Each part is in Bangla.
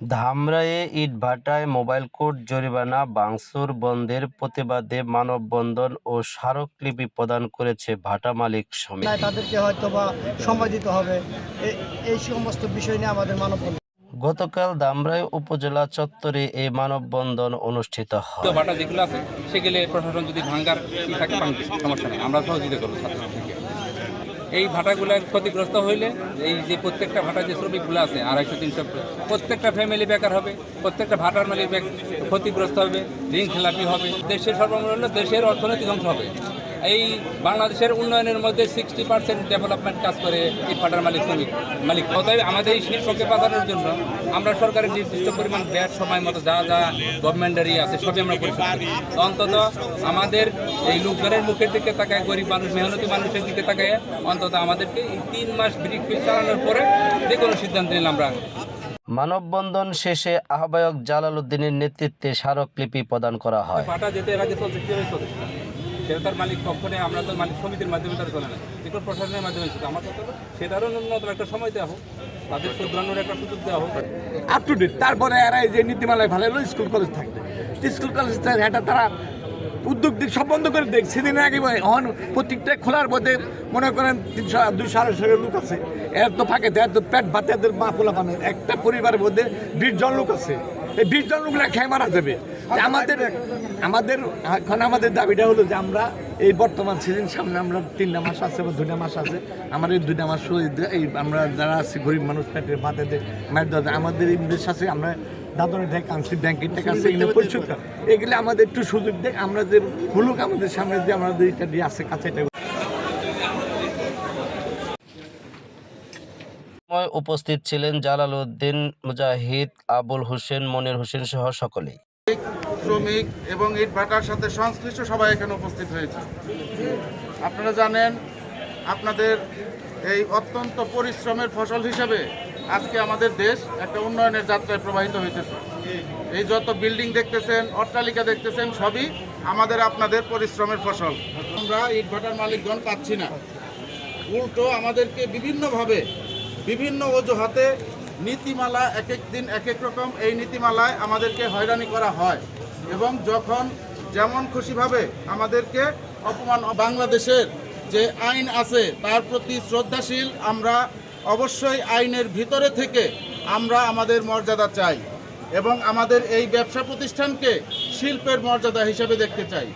ধামরাইয়ে ইটভাটায় মোবাইল কোর্ট জরিমানা ভাঙচুর বন্ধের প্রতিবাদে মানববন্ধন ও স্মারকলিপি প্রদান করেছে ভাটা মালিক সমিতি তাদেরকে হয়তো বা সময় দিতে হবে। এই সমস্ত বিষয় নিয়ে আমাদের মানব গতকাল ধামরাই উপজেলা চত্বরে এই মানববন্ধন অনুষ্ঠিত হয়। তো বাটা যেগুলো আছে সেগুলো প্রশাসন যদি ভাঙ্গার থাকে সমস্যা নেই। আমরা সহযোগিতা করব এই ভাটাগুলো ক্ষতিগ্রস্ত হইলে এই যে প্রত্যেকটা ভাটা যে শ্রমিকগুলো আছে, আড়াইশো, তিনশো, প্রত্যেকটা ফ্যামিলি বেকার হবে, প্রত্যেকটা ভাটার মালিক ক্ষতিগ্রস্ত হবে, ঋণ খেলাপি হবে, দেশের সর্বমূল্য দেশের অর্থনৈতিক অংশ হবে। এই বাংলাদেশের উন্নয়নের মধ্যে সিক্সটি পার্সেন্ট ডেভেলপমেন্ট কাজ করে এই ভাটার মালিক শ্রমিক মালিক। অতএব আমাদের এই শিল্পকে বাঁচানোর জন্য আমরা সরকারের নির্দিষ্ট পরিমাণ ব্যয় সময় মতো যা যা গভর্নমেন্টের ইয়ে আছে সবই আমরা পরিশোধ করি। অন্তত আমাদের এই লোকজনের মুখের দিকে তাকায় গরিব মানুষ মেহনতি মানুষের দিকে তাকায় অন্তত আমাদেরকে এই তিন মাস ব্রিক ফিল চালানোর পরে যে কোনো সিদ্ধান্ত নিলাম আমরা মানববন্ধন শেষে আহ্বায়ক জালাল উদ্দিনের নেতৃত্বে স্মারকলিপি প্রদান করা হয়। সেটা তার মালিক কখনে আমরা তো মালিক সমিতির মাধ্যমে তারা চলে না। যেগুলো প্রশাসনের মাধ্যমে ছিল আমার কথা সেটারও ন্যূনতম একটা সময় দেওয়া হোক, তাদের শুধরানোর একটা সুযোগ দেওয়া হোক। আপ টু ডেট তারপরে এরা এই যে নীতিমালায় ভালো হলো, স্কুল কলেজ থাকবে। স্কুল কলেজ এটা তারা উদ্যোগ দিক সব বন্ধ করে দেখ সেদিন আগে হন প্রত্যেকটা খোলার মধ্যে মনে করেন তিনশো দুইশো আড়াইশো লোক আছে। এর তো ফাঁকে এর তো পেট ভাতে, এদের মা পোলা মানে একটা পরিবারের মধ্যে বিশ জন লোক আছে। বিশ জন লোকরা খেয়ে মারা যাবে। আমাদের আমাদের এখন আমাদের দাবিটা হলো যে আমরা এই বর্তমান সিজন, সামনে আমরা তিনটা মাস আছে বা দুইটা মাস আছে এই দুইটা মাস এই আমরা যারা আছি গরিব মানুষ, পেটের ভাতে মায়ের আমাদের এই আছে, আমরা দাদনের টাকা আনছি ব্যাংকের টাকা আছে, এগুলো পরিশোধ এগুলো আমাদের একটু সুযোগ দেয় আমরা যে হুলুক আমাদের সামনে যে আমাদের এটা দিয়ে আছে, কাছে সময় উপস্থিত ছিলেন জালাল উদ্দিন মুজাহিদ, আবুল হোসেন, মনির হোসেন সহ সকলেই। শ্রমিক এবং ইট ভাটার সাথে সংশ্লিষ্ট সবাই এখানে উপস্থিত হয়েছে। আপনারা জানেন, আপনাদের এই অত্যন্ত পরিশ্রমের ফসল হিসাবে আজকে আমাদের দেশ একটা উন্নয়নের যাত্রায় প্রবাহিত হইতেছে। এই যত বিল্ডিং দেখতেছেন, অট্টালিকা দেখতেছেন, সবই আমাদের আপনাদের পরিশ্রমের ফসল। আমরা ইট ভাটার মালিকগণ পাচ্ছি না। উল্টো আমাদেরকে বিভিন্নভাবে বিভিন্ন অজুহাতে নীতিমালা এক এক দিন এক এক রকম এই নীতিমালায় আমাদেরকে হয়রানি করা হয় এবং যখন যেমন খুশিভাবে আমাদেরকে অপমান, বাংলাদেশের যে আইন আছে তার প্রতি শ্রদ্ধাশীল আমরা অবশ্যই আইনের ভিতরে থেকে আমরা আমাদের মর্যাদা চাই এবং আমাদের এই ব্যবসা প্রতিষ্ঠানকে শিল্পের মর্যাদা হিসেবে দেখতে চাই।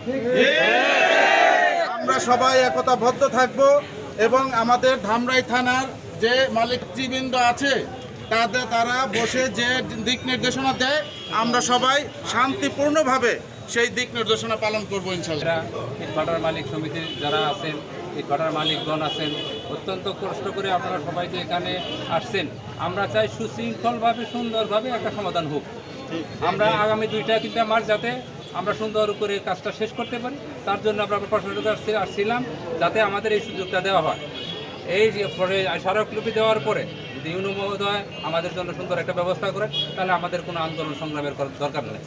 আমরা সবাই একতাবদ্ধ থাকব এবং আমাদের ধামরাই থানার যে মালিক মালিকবৃন্দ আছে তাদের তারা বসে যে দিক নির্দেশনা দেয়, আমরা সবাই শান্তিপূর্ণভাবে সেই দিক নির্দেশনা পালন করব ইনশাল্লাহ মালিক সমিতির যারা আছেন, ইট ভাটার মালিকগণ আছেন, অত্যন্ত কষ্ট করে আপনারা সবাই যে এখানে আসছেন। আমরা চাই সুশৃঙ্খলভাবে, সুন্দরভাবে একটা সমাধান হোক। আমরা আগামী দুইটা তিনটা মাস যাতে আমরা সুন্দর করে কাজটা শেষ করতে পারি, তার জন্য আমরা প্রশাসনের কাছে আসছিলাম, যাতে আমাদের এই সুযোগটা দেওয়া হয়। এই যে পরে স্মারকলিপি দেওয়ার পরে যদি ইউনো মহোদয় আমাদের জন্য সুন্দর একটা ব্যবস্থা করেন তাহলে আমাদের কোনো আন্দোলন সংগ্রামের করার দরকার নেই।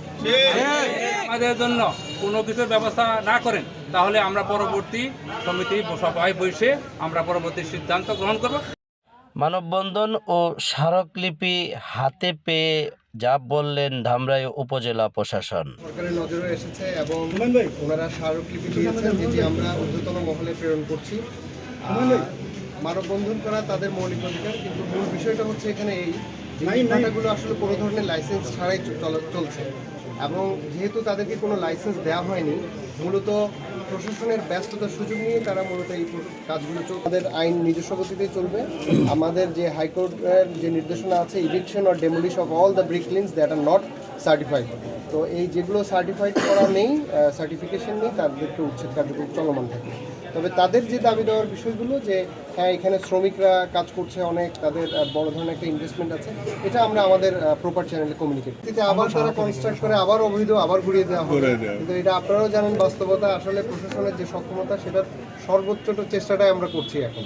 আমাদের জন্য কোনো কিছুর ব্যবস্থা না করেন তাহলে আমরা পরবর্তী সমিতি সবাই বসে আমরা পরবর্তী সিদ্ধান্ত গ্রহণ করব। মানববন্ধন ও স্মারকলিপি হাতে পেয়ে যা বললেন ধামরাই উপজেলা প্রশাসন। সরকারের নজরে এসেছে এবং ওনারা স্মারকলিপি দিয়েছেন যেটি আমরা ঊর্ধ্বতন মহলে প্রেরণ করছি। মানববন্ধন করা তাদের মৌলিক অধিকার কিন্তু মূল বিষয়টা হচ্ছে এখানে এই যে ভাটাগুলো আসলে কোনো ধরনের লাইসেন্স ছাড়াই চল- চলছে। এবং যেহেতু তাদেরকে কোনো লাইসেন্স দেওয়া হয়নি মূলত প্রশাসনের ব্যস্ততার সুযোগ নিয়ে তারা মূলত এই কাজগুলো চল আমাদের আইন নিজস্ব গতিতেই চলবে। আমাদের যে হাইকোর্টের যে নির্দেশনা আছে eviction or demolish of all the brick kilns that are not certified তো এই যেগুলো সার্টিফাইড করা নেই সার্টিফিকেশন নেই তাদেরকে উচ্ছেদ কার্যক্রম চলমান থাকে তবে তাদের যে দাবি দেওয়ার বিষয়গুলো যে হ্যাঁ এখানে শ্রমিকরা কাজ করছে অনেক তাদের বড় ধরনের একটা ইনভেস্টমেন্ট আছে এটা আমরা আমাদের প্রপার চ্যানেলে কমিউনিকেট আবার তারা কনস্ট্রাক্ট করে। আবার অবৈধ আবার ঘুরিয়ে দেওয়া হবে। কিন্তু এটা আপনারাও জানেন বাস্তবতা আসলে প্রশাসনের যে সক্ষমতা সেটার সর্বোচ্চ চেষ্টাটাই আমরা করছি এখন।